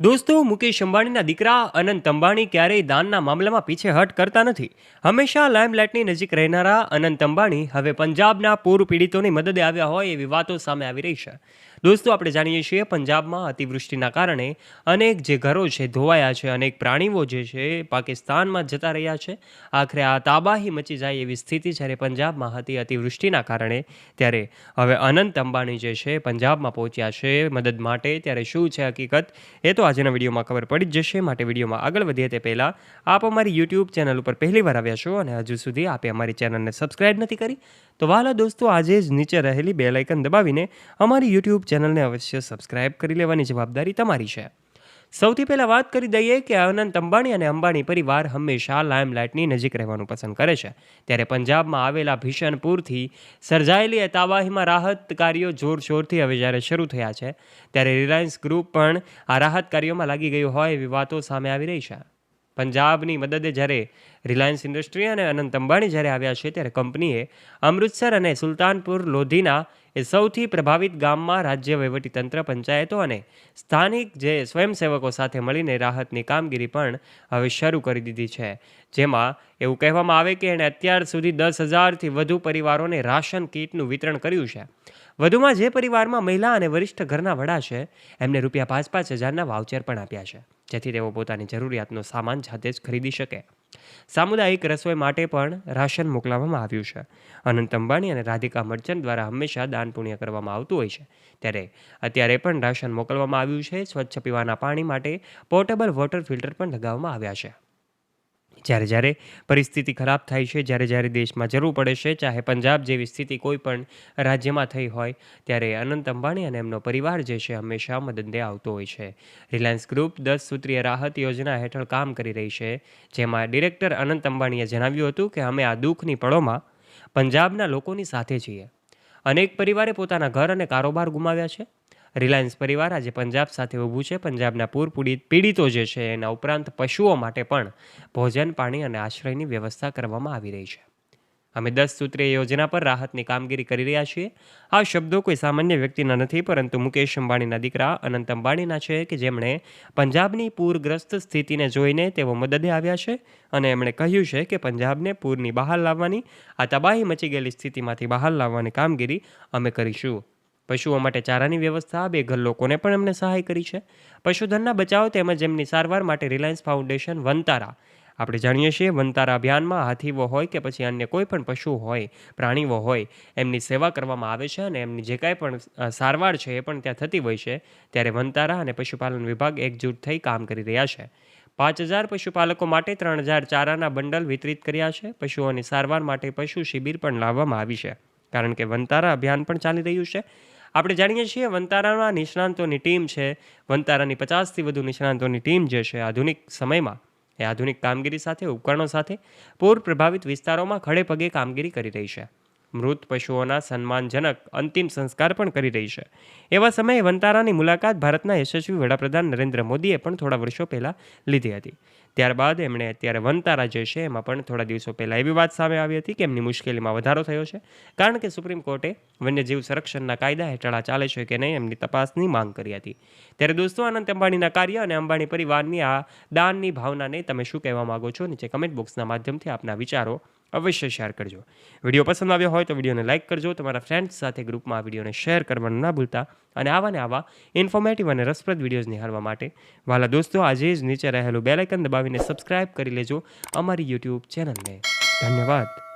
દોસ્તો, મુકેશ અંબાણીના દીકરા અનંત અંબાણી ક્યારેય દાનના મામલામાં પીછેહટ કરતા નથી. હંમેશા લાઇમલાઇટની નજીક રહેનારા અનંત અંબાણી હવે પંજાબના પૂર પીડિતોની મદદે આવ્યા હોય એવી વાતો સામે આવી રહી છે. દોસ્તો, આપણે જાણીએ છીએ પંજાબમાં અતિવૃષ્ટિના કારણે અનેક જે ઘરો છે, ધોવાયા છે, અનેક પ્રાણીઓ જે છે, પાકિસ્તાનમાં જતા રહ્યા છે. આખરે આ તાબાહી મચી જાય એવી સ્થિતિ જ્યારે પંજાબમાં હતી અતિવૃષ્ટિના કારણે. ત્યારે હવે અનંત અંબાણી જે છે, પંજાબમાં પહોંચ્યા છે મદદ માટે. ત્યારે શું છે હકીકત? એ તો આજના વિડીયોમાં ખબર પડી જ જશે. માટે વિડીયોમાં આગળ વધીએ તે પહેલાં આપ અમારી યુટ્યુબ ચેનલ ઉપર પહેલી વાર આવ્યા છો અને હજુ સુધી આપે અમારી ચેનલને સબસ્ક્રાઇબ નથી કરી, તો વાલા દોસ્તો, આજે જ નીચે રહેલી બે લાઇકન દબાવીને અમારી યુટ્યુબ ચેનલને અવશ્ય સબસ્ક્રાઇબ કરી લેવાની જવાબદારી તમારી છે. સૌથી પહેલાં વાત કરી દઈએ કે અનંત અંબાણી અને અંબાણી પરિવાર હંમેશા લાઇમલાઇટની નજીક રહેવાનું પસંદ કરે છે. ત્યારે પંજાબમાં આવેલા ભીષણ પૂરથી સર્જાયેલી એ તાબાહીમાં રાહત કાર્યો જોરશોરથી હવે જ્યારે શરૂ થયા છે, ત્યારે રિલાયન્સ ગ્રુપ પણ આ રાહત કાર્યોમાં લાગી ગયું હોય એવી વાતો સામે આવી રહી છે. પંજાબની મદદે જ્યારે રિલાયન્સ ઇન્ડસ્ટ્રી અને અનંત અંબાણી જ્યારે આવ્યા છે, ત્યારે કંપનીએ અમૃતસર અને સુલતાનપુર લોધીના એ સૌથી પ્રભાવિત ગામમાં રાજ્ય વહીવટીતંત્ર પંચાયતો અને સ્થાનિક જે સ્વયંસેવકો સાથે મળીને રાહતની કામગીરી પણ હવે શરૂ કરી દીધી છે. જેમાં એવું કહેવામાં આવે કે એણે અત્યાર સુધી દસ હજારથી વધુ પરિવારોને રાશન કીટનું વિતરણ કર્યું છે. વધુમાં જે પરિવારમાં મહિલા અને વરિષ્ઠ ઘરના વડા છે, એમને રૂપિયા પાંચ પાંચ હજારના વાઉચર પણ આપ્યા છે. જેથી તેઓ પોતાની જરૂરિયાતનો સામાન જાતે જ ખરીદી શકે. સામુદાયિક રસોઈ માટે પણ રાશન મોકલાવવામાં આવ્યું છે. અનંત અંબાણી અને રાધિકા મર્ચન્ટ દ્વારા હંમેશા દાન પુણ્ય કરવામાં આવતું હોય છે. ત્યારે અત્યારે પણ રાશન મોકલવામાં આવ્યું છે. સ્વચ્છ પીવાના પાણી માટે પોર્ટેબલ વોટર ફિલ્ટર પણ લગાવવામાં આવ્યા છે. જ્યારે જ્યારે પરિસ્થિતિ ખરાબ થાય છે, જ્યારે જ્યારે દેશમાં જરૂર પડે છે, ચાહે પંજાબ જેવી સ્થિતિ કોઈ પણ રાજ્યમાં થઈ હોય, ત્યારે અનંત અંબાણી અને એમનો પરિવાર જે છે હંમેશા મદદે આવતો હોય છે. રિલાયન્સ ગ્રુપ દસ સૂત્રીય રાહત યોજના હેઠળ કામ કરી રહી છે, જેમાં ડિરેક્ટર અનંત અંબાણીએ જણાવ્યું હતું કે અમે આ દુઃખની પળોમાં પંજાબના લોકોની સાથે છીએ. અનેક પરિવારે પોતાના ઘર અને કારોબાર ગુમાવ્યા છે. રિલાયન્સ પરિવાર આજે પંજાબ સાથે ઊભું છે. પંજાબના પૂર પીડિતો જે છે, એના ઉપરાંત પશુઓ માટે પણ ભોજન, પાણી અને આશ્રયની વ્યવસ્થા કરવામાં આવી રહી છે. અમે દસ સૂત્રીય યોજના પર રાહતની કામગીરી કરી રહ્યા છીએ. આ શબ્દો કોઈ સામાન્ય વ્યક્તિના નથી, પરંતુ મુકેશ અંબાણીના દીકરા અનંત અંબાણીના છે કે જેમણે પંજાબની પૂરગ્રસ્ત સ્થિતિને જોઈને તેઓ મદદે આવ્યા છે અને એમણે કહ્યું છે કે પંજાબને પૂરની બહાર લાવવાની, આ તબાહી મચી ગયેલી સ્થિતિમાંથી બહાર લાવવાની કામગીરી અમે કરીશું. પશુઓ માટે ચારાની વ્યવસ્થા, બે ઘર લોકોને પણ એમને સહાય કરી છે. પશુધનના બચાવ તેમજ એમની સારવાર માટે રિલાયન્સ ફાઉન્ડેશન વનતારા. આપણે જાણીએ છીએ વનતારા અભિયાનમાં હાથીઓ હોય કે પછી અન્ય કોઈ પણ પશુ હોય, પ્રાણીઓ હોય, એમની સેવા કરવામાં આવે છે અને એમની જે કાંઈ પણ સારવાર છે એ પણ ત્યાં થતી હોય છે. ત્યારે વનતારા અને પશુપાલન વિભાગ એકજૂટ થઈ કામ કરી રહ્યા છે. પાંચ હજાર પશુપાલકો માટે ત્રણ હજાર ચારાના બંડલ વિતરિત કર્યા છે. પશુઓની સારવાર માટે પશુ શિબિર પણ લાવવામાં આવી છે. કારણ કે વનતારા અભિયાન પણ ચાલી રહ્યું છે. આપણે જાણીએ છીએ વંતારાના નિષ્ણાંતોની ટીમ છે. વનતારાની પચાસથી વધુ નિષ્ણાંતોની ટીમ જે છે આધુનિક સમયમાં એ આધુનિક કામગીરી સાથે, ઉપકરણો સાથે પૂર પ્રભાવિત વિસ્તારોમાં ખડે પગે કામગીરી કરી રહી છે. મૃત પશુઓના સન્માનજનક અંતિમ સંસ્કાર પણ કરી રહી છે. એવા સમયે વનતારાની મુલાકાત ભારતના યશસ્વી વડાપ્રધાન નરેન્દ્ર મોદીએ પણ થોડા વર્ષો પહેલાં લીધી હતી. ત્યારબાદ એમણે અત્યારે વનતારા જે છે, એમાં પણ થોડા દિવસો પહેલાં એવી વાત સામે આવી હતી કે એમની મુશ્કેલીમાં વધારો થયો છે. કારણ કે સુપ્રીમ કોર્ટે વન્યજીવ સંરક્ષણના કાયદા હેઠળ આ ચાલે છે કે નહીં, એમની તપાસની માંગ કરી હતી. ત્યારે દોસ્તો અનંત અંબાણીના કાર્ય અને અંબાણી પરિવારની આ દાનની ભાવનાને તમે શું કહેવા માંગો છો? નીચે કમેન્ટ બોક્સના માધ્યમથી આપના વિચારો અવશ્ય શેર કરજો. વીડિયો પસંદ આવ્યો હોય તો વિડીયોને લાઇક કરજો. તમારા ફ્રેન્ડ્સ સાથે ગ્રુપમાં આ વિડીયોને શેર કરવાનું ના ભૂલતા. અને આવા ને આવા ઇન્ફોર્મેટિવ અને રસપ્રદ વિડીયોઝ નિહાળવા માટે વાલા દોસ્તો, આજે જ નીચે રહેલું બેલાઇકન દબાવીને સબસ્ક્રાઇબ કરી લેજો અમારી યુટ્યુબ ચેનલને ધન્યવાદ.